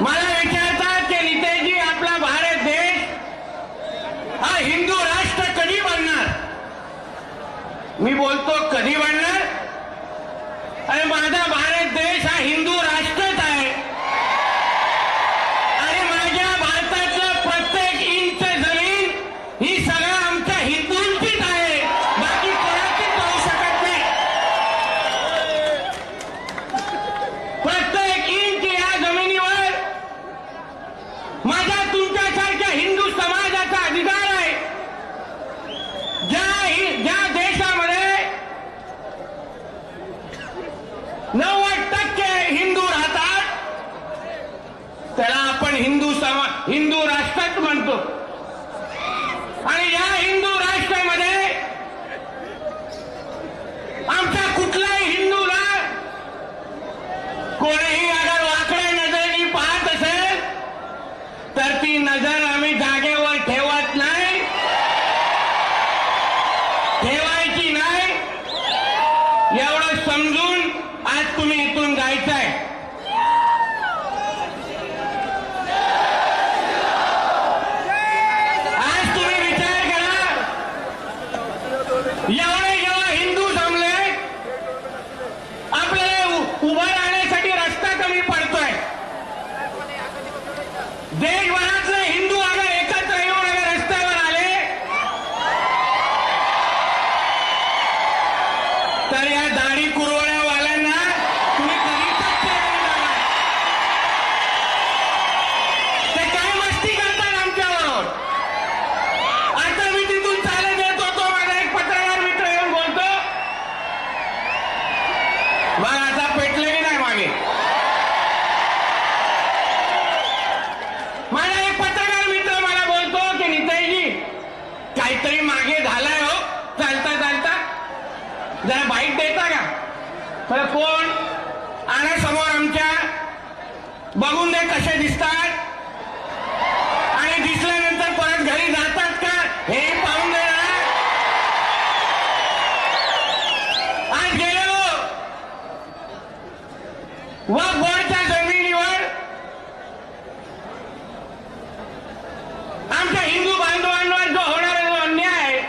मला विचारतात की नितेशजी आपला भारत देश हा हिंदू राष्ट्र कधी बनणार? मी बोलतो कधी बनणार? अरे माझा भारत देश हा हिंदू राष्ट्रच आहे आणि माझ्या भारतातलं प्रत्येक इंच जमीन ही सगळं आमच्या हिंदूंचीच आहे बाकी कोणाचीच होऊ शकत नाही प्रत्येक इंच या जमिनीवर माझ्या तुमच्यासारख्या हिंदू समाजाचा अधिकार आहे ज्या हि- ज्या देशामध्ये नव्वद टक्के हिंदू राहतात. त्याला आपण हिंदू समा हिंदू राष्ट्रच म्हणतो. आणि या हिंदू राष्ट्रामध्ये आमच्या कुठल्याही हिंदूला कोणीही अगर वाकड्या नजरेने पाहत असेल तर ती नजर आम्ही जागेवर ठेवत नाही. ठेवायची नाही. एवढं समजून आज तुम्ही इथून जायचंय. आज तुम्ही विचार करा. एवढे जेव्हा हिंदू जमले आपल्याला उभं राहण्यासाठी रस्ता कमी पडतोय. देशभरातले हिंदू अगर एकत्र येऊन अगर रस्त्यावर आले. तर या दाढी कुरवा जरा बाईक देता का? तर कोण? आणा समोर आमच्या बघून दे कसे दिसतात आणि दिसल्यानंतर परत घरी जातात का हे पाहून दे ना. आज गेलो व बोरच्या जमिनीवर आमच्या हिंदू बांधवांवर जो होणारा जो अन्याय आहे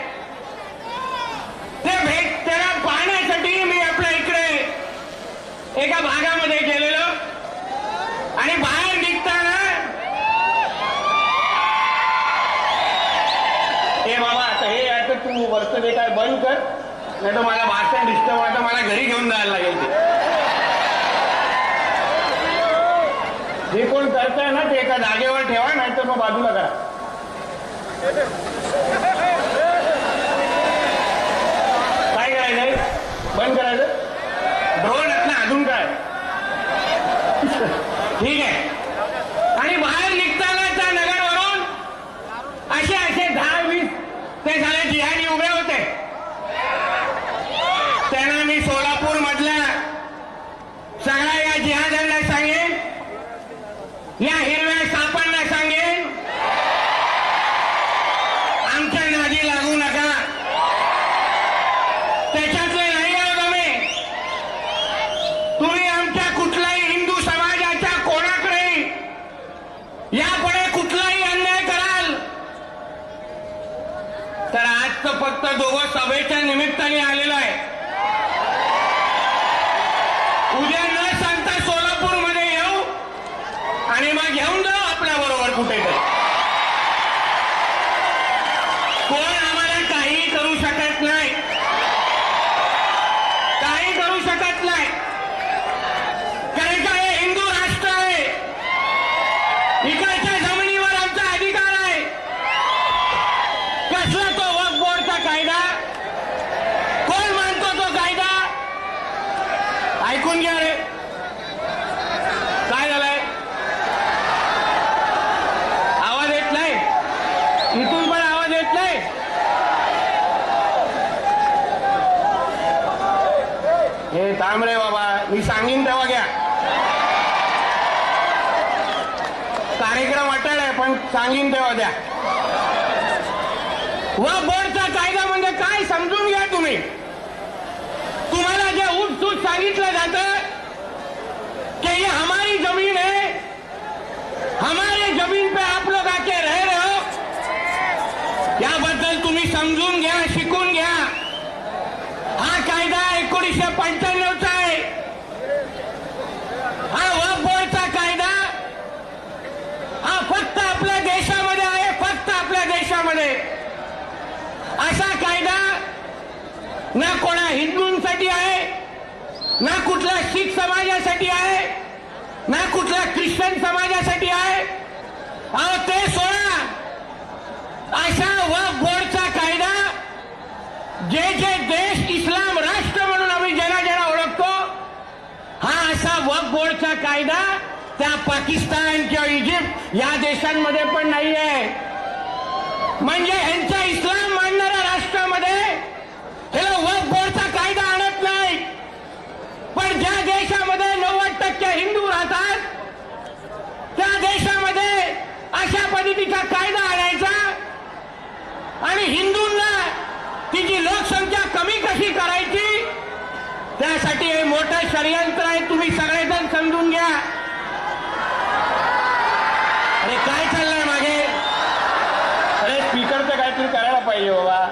ते भेट त्याला पाहण्यासाठी मी आपल्या इकडे एका भागामध्ये गेलेलो आणि बाहेर निघताना हे बाबा आता हे आता तू वर्ष ते काय बंद कर. नाही तर मला भाषण डिस्टर्ब आता मला घरी घेऊन जायला लागेल ते. जे कोण करताय ना ते एका जागेवर ठेवा नाही तर मग बाजूला करा काय करायचंय बंद करायचं ड्रोन आहेत ना अजून काय ठीक आहे आणि बाहेर निघताना त्या नगरवरून असे असे दहा वीस ते झाले जिहादी उभे होते त्यांना मी सोलापूर मधल्या सगळ्या या जिहाद्यांना सांगेन या हिरव्या सापांना सांगेन आमच्या नादी लागू नका त्याच्यातले नाही आहोत आम्ही तुम्ही आमच्या कुठल्याही हिंदू समाजाच्या कोणाकडे यापुढे कुठलाही अन्याय कराल. तर आजचं फक्त दोघं सभेच्या निमित्ताने आलेलं आहे. उद्या न सांगता सोलापूरमध्ये येऊ आणि मग घेऊन जाऊ आपल्या बरोबर कुठेतरी. कोण आम्हाला काहीही करू शकत नाही. काही करू शकत नाही. कारण का हे हिंदू राष्ट्र आहे. इकडच्या मी सांगीन तेव्हा घ्या. कार्यक्रम अटळ आहे पण सांगीन तेव्हा द्या. व बोर्डचा कायदा म्हणजे काय समजून घ्या तुम्ही. तुम्हाला जे उठसूट सांगितलं जातं कि ये हमारी जमीन है हमारे जमीन पे आप लोग आके रह रहे हो. याबद्दल तुम्ही समजून घ्या शिकून घ्या. हा कायदा एकोणीसशे पंच्याण्णवचा आहे हा वक्फ बोर्डचा कायदा हा फक्त आपल्या देशामध्ये आहे फक्त आपल्या देशामध्ये असा कायदा ना कोणा हिंदूंसाठी आहे ना कुठल्या शीख समाजासाठी आहे ना कुठल्या ख्रिश्चन समाजासाठी आहे. अहो ते सोडा. अशा वक्फ बोर्डचा कायदा जे जे देश इस्लाम राष्ट्र म्हणून आम्ही ज्याला ज्याला ओळखतो हा असा वक्फ बोर्डचा कायदा त्या पाकिस्तान किंवा इजिप्त या देशांमध्ये पण नाही आहे म्हणजे ह्यांचा इस्लाम मानणाऱ्या राष्ट्रामध्ये ह्याला वक्फ बोर्डचा कायदा आणत नाही पण ज्या देशामध्ये नव्वद टक्के हिंदू राहतात त्या देशामध्ये अशा पद्धतीचा कायदा आणायचा आणि हिंदूंना तिची लोकसंख्या कमी कशी करायची? त्यासाठी हे मोठं षडयंत्र आहे. तुम्ही सगळेजण समजून घ्या. अरे काय चाललंय मागे? अरे स्पीकरचं काहीतरी करायला पाहिजे बाबा.